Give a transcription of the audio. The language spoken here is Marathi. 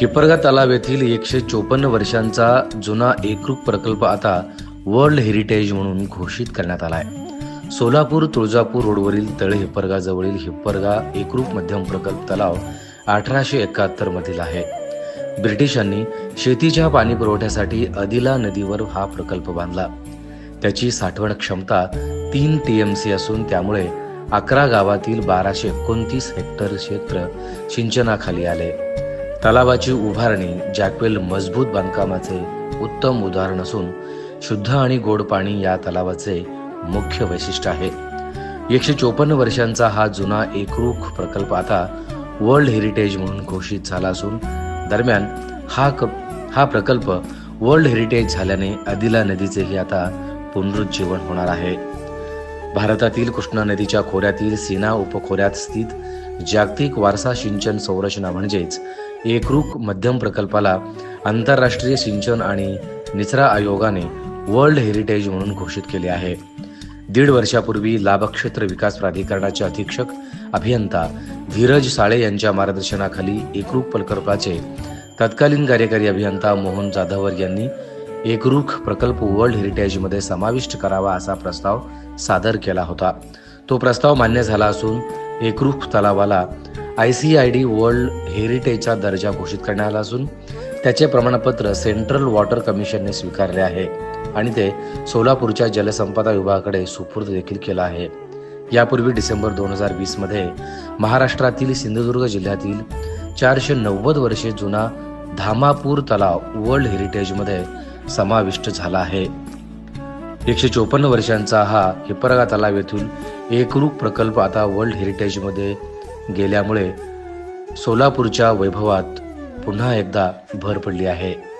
हिप्परगा तलाव येथील एकशे चोपन्न वर्षांचा जुना एकरूप प्रकल्प आता वर्ल्ड हेरिटेज म्हणून घोषित करण्यात आलाय. सोलापूर तुळजापूर रोडवरील तळ हिप्परगा जवळील हिप्परगा एकरूप मध्यम प्रकल्प तलाव अठराशे एकाहत्तर मधील आहे. ब्रिटिशांनी शेतीच्या पाणी पुरवठ्यासाठी अदिला नदीवर हा प्रकल्प बांधला. त्याची साठवण क्षमता तीन टी एम सी असून त्यामुळे अकरा गावातील बाराशे एकोणतीस हेक्टर क्षेत्र सिंचनाखाली आले. तलावाची उभारणी जॅकवेल मजबूत बांधकामाचे उत्तम उदाहरण असून शुद्ध आणि गोड पाणी या तलावाचे मुख्य वैशिष्ट्य आहे. एकशे चोपन्न वर्षांचा हा जुना एकरूप प्रकल्प आता वर्ल्ड हेरिटेज म्हणून घोषित झाला असून दरम्यान हा क हा प्रकल्प वर्ल्ड हेरिटेज झाल्याने आदिला नदीचेही आता पुनरुज्जीवन होणार आहे. भारतातील कृष्णा नदीच्या खोऱ्यातील सीना उपखोऱ्यात स्थित जागतिक वारसा सिंचन संरचना म्हणजेच एकरूप मध्यम प्रकल्पाला आंतरराष्ट्रीय सिंचन आणि निचरा आयोगाने वर्ल्ड हेरिटेज म्हणून घोषित केले आहे. दीड वर्षापूर्वी लाभक्षेत्र विकास प्राधिकरणाचे अधीक्षक अभियंता धीरज साळे यांच्या मार्गदर्शनाखाली एकरूप प्रकल्पाचे तत्कालीन कार्यकारी अभियंता मोहन जाधवर यांनी एकरूप प्रकल्प वर्ल्ड हेरिटेजमध्ये समाविष्ट करावा असा प्रस्ताव सादर केला होता. तो प्रस्ताव मान्य झाला असून एकरूप तलावाला I C I D world हेरिटेजचा दर्जा घोषित करण्यात आला असून त्याचे प्रमाणपत्र सेंट्रल वॉटर कमिशनने स्वीकारले आहे आणि ते सोलापूरच्या जलसंपदा विभागाकडे सुपूर्द देखील केलं आहे. यापूर्वी डिसेंबर दोन हजार वीसमध्ये महाराष्ट्रातील सिंधुदुर्ग जिल्ह्यातील चारशे नव्वद वर्षे जुना धामापूर तलाव वर्ल्ड हेरिटेजमध्ये समाविष्ट झाला आहे. एकशे चोपन्न वर्षांचा हा हिपरगा तलाव येथून एकरूप प्रकल्प आता वर्ल्ड हेरिटेजमध्ये गेल्यामुळे सोलापूरच्या वैभवात पुन्हा एकदा भर पडली आहे.